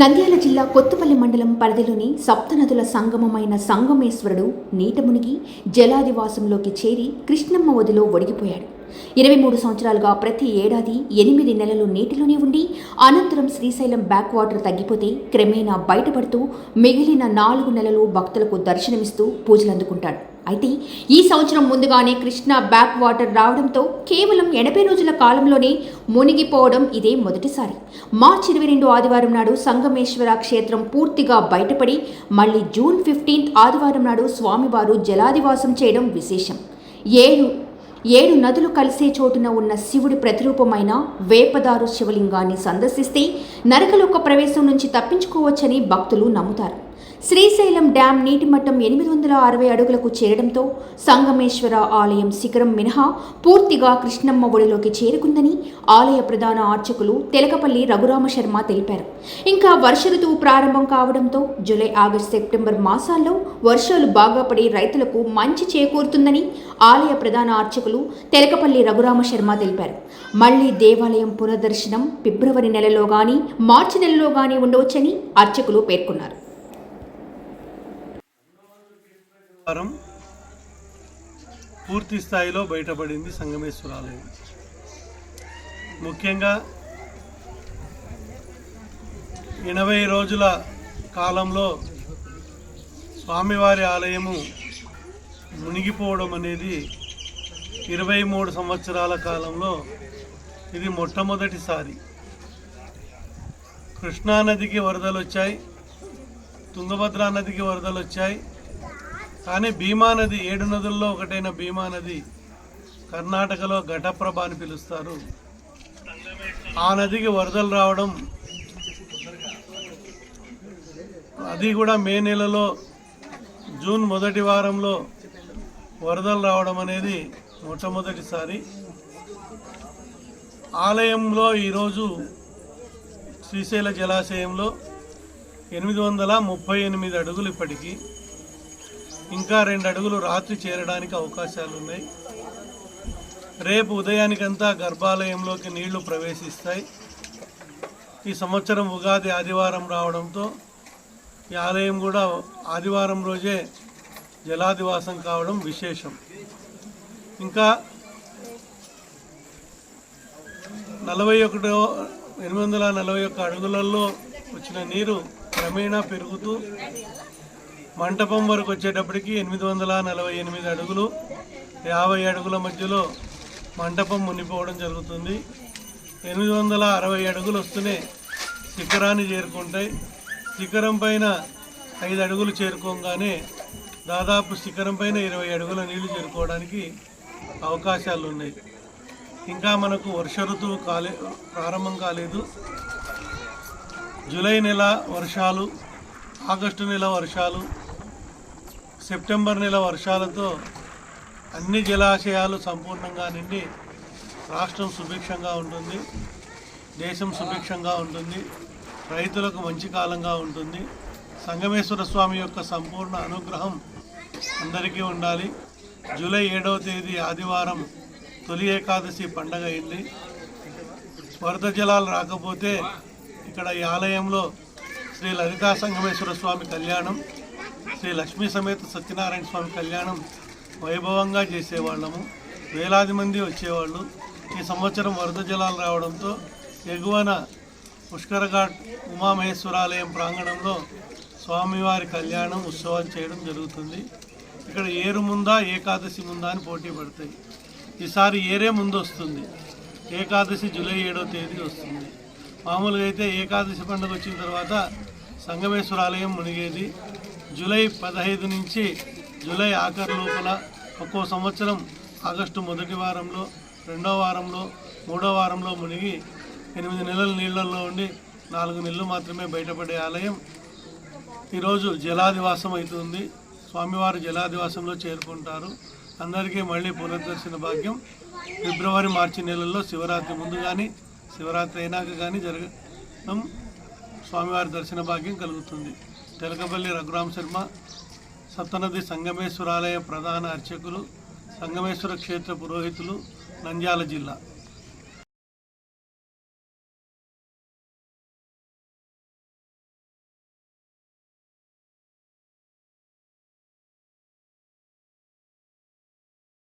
నంద్యాల జిల్లా కొత్తపల్లి మండలం పరిధిలోని సప్తనదుల సంగమమైన సంగమేశ్వరుడు నీట మునిగి జలాదివాసంలోకి చేరి కృష్ణమ్మ వదిలో ఒడిగిపోయాడు. ఇరవై మూడు సంవత్సరాలుగా ప్రతి ఏడాది ఎనిమిది నెలలు నీటిలోనే ఉండి అనంతరం శ్రీశైలం బ్యాక్ వాటర్ తగ్గిపోతే క్రమేణా బయటపడుతూ మిగిలిన నాలుగు నెలలు భక్తులకు దర్శనమిస్తూ పూజలు అందుకుంటాడు అయితే ఈ సంవత్సరం ముందుగానే కృష్ణ బ్యాక్ వాటర్ రావడంతో కేవలం ఎనభై రోజుల కాలంలోనే మునిగిపోవడం ఇదే మొదటిసారి. మార్చి ఇరవై రెండు ఆదివారం నాడు సంగమేశ్వర క్షేత్రం పూర్తిగా బయటపడి మళ్ళీ జూన్ ఫిఫ్టీన్త్ ఆదివారం నాడు స్వామివారు జలాదివాసం చేయడం విశేషం. ఏడు ఏడు నదులు కలిసే చోటున ఉన్న శివుడి ప్రతిరూపమైన వేపదారు శివలింగాన్ని సందర్శిస్తే నరకలోక ప్రవేశం నుంచి తప్పించుకోవచ్చని భక్తులు నమ్ముతారు. శ్రీశైలం డ్యాం నీటి మట్టం ఎనిమిది వందల అరవై అడుగులకు చేరడంతో సంగమేశ్వర ఆలయం శిఖరం మినహా పూర్తిగా కృష్ణమ్మ ఒడిలోకి చేరుకుందని ఆలయ ప్రధాన అర్చకులు తెలకపల్లి రఘురామ శర్మ తెలిపారు. ఇంకా వర్ష ఋతువు ప్రారంభం కావడంతో జూలై ఆగస్టు సెప్టెంబర్ మాసాల్లో వర్షాలు బాగా పడి రైతులకు మంచి చేకూరుతుందని ఆలయ ప్రధాన అర్చకులు తెలకపల్లి రఘురామ శర్మ తెలిపారు. మళ్ళీ దేవాలయం పునర్దర్శనం ఫిబ్రవరి నెలలో గాని మార్చి నెలలో గాని ఉండవచ్చని అర్చకులు పేర్కొన్నారు. వారం పూర్తి స్థాయిలో బయటపడింది సంగమేశ్వరాలయం. ముఖ్యంగా ఎనభై రోజుల కాలంలో స్వామివారి ఆలయము మునిగిపోవడం అనేది ఇరవై మూడు సంవత్సరాల కాలంలో ఇది మొట్టమొదటిసారి. కృష్ణానదికి వరదలు వచ్చాయి తుంగభద్రా నదికి వరదలు వచ్చాయి కానీ భీమా నది ఏడు నదుల్లో ఒకటైన భీమా నది కర్ణాటకలో ఘటప్రభ అని పిలుస్తారు. ఆ నదికి వరదలు రావడం అది కూడా మే నెలలో జూన్ మొదటి వారంలో వరదలు రావడం అనేది మొట్టమొదటిసారి. ఆలయంలో ఈరోజు శ్రీశైల జలాశయంలో ఎనిమిది వందల ముప్పై ఎనిమిది అడుగులు ఇప్పటికీ. ఇంకా రెండు అడుగులు రాత్రి చేరడానికి అవకాశాలు ఉన్నాయి రేపు ఉదయానికంతా గర్భాలయంలోకి నీళ్ళు ప్రవేశిస్తాయి. ఈ సంవత్సరం ఉగాది ఆదివారం రావడంతో ఈ ఆలయం కూడా ఆదివారం రోజే జలాదివాసం కావడం విశేషం. ఇంకా నలభై ఒకటో ఎనిమిది వందల నలభై ఒక్క అడుగులలో వచ్చిన నీరు క్రమేణా పెరుగుతూ మంటపం వరకు వచ్చేటప్పటికి ఎనిమిది వందల నలభై ఎనిమిది అడుగులు యాభై అడుగుల మధ్యలో మంటపం మునిపోవడం జరుగుతుంది. ఎనిమిది వందల అరవై అడుగులు వస్తూనే శిఖరాన్ని చేరుకుంటాయి. శిఖరం పైన ఐదు అడుగులు చేరుకోగానే దాదాపు శిఖరం పైన ఇరవై అడుగుల నీళ్ళు చేరుకోవడానికి అవకాశాలు ఉన్నాయి ఇంకా మనకు వర్ష ఋతువు కాలే ప్రారంభం కాలేదు. జూలై నెల వర్షాలు ఆగస్టు నెల వర్షాలు సెప్టెంబర్ నెల వర్షాలతో అన్ని జలాశయాలు సంపూర్ణంగా నిండి రాష్ట్రం సుభిక్షంగా ఉంటుంది. దేశం సుభిక్షంగా ఉంటుంది. రైతులకు మంచి కాలంగా ఉంటుంది. సంగమేశ్వర స్వామి యొక్క సంపూర్ణ అనుగ్రహం అందరికీ ఉండాలి. జూలై ఏడవ తేదీ ఆదివారం తొలి ఏకాదశి పండగ అయింది. వరద జలాలు రాకపోతే ఇక్కడ ఈ ఆలయంలో శ్రీ లలితా సంగమేశ్వర స్వామి కళ్యాణం. శ్రీ లక్ష్మీ సమేత సత్యనారాయణ స్వామి కళ్యాణం వైభవంగా చేసేవాళ్ళము. వేలాది మంది వచ్చేవాళ్ళు. ఈ సంవత్సరం వరద జలాలు రావడంతో ఎగువన పుష్కరఘాట్ ఉమామహేశ్వరాలయం ప్రాంగణంలో స్వామివారి కళ్యాణం ఉత్సవం చేయడం జరుగుతుంది. ఇక్కడ ఏరు ముందా ఏకాదశి ముందా అని పోటీ పడతాయి. ఈసారి ఏరే ముందు వస్తుంది. ఏకాదశి జూలై ఏడో తేదీ వస్తుంది. మామూలుగా అయితే ఏకాదశి పండుగ వచ్చిన తర్వాత సంగమేశ్వర ఆలయం మునిగేది. జూలై పదహైదు నుంచి జూలై ఆఖరు లోపల ఒక్కో సంవత్సరం ఆగస్టు మొదటి వారంలో రెండో వారంలో మూడో వారంలో మునిగి ఎనిమిది నెలల నీళ్ళల్లో ఉండి నాలుగు నెలలు మాత్రమే బయటపడే ఆలయం ఈరోజు జలాదివాసం అవుతుంది. స్వామివారు జలాదివాసంలో చేరుకుంటారు. అందరికీ మళ్ళీ పునర్దర్శన భాగ్యం. ఫిబ్రవరి మార్చి నెలల్లో శివరాత్రి ముందు కానీ శివరాత్రి అయినాక కానీ జరగడం స్వామివారి దర్శన భాగ్యం కలుగుతుంది. తెలకపల్లి రఘురామ శర్మ సప్తనది సంగమేశ్వరాలయ ప్రధాన అర్చకులు సంగమేశ్వర క్షేత్ర పురోహితులు నంద్యాల జిల్లా.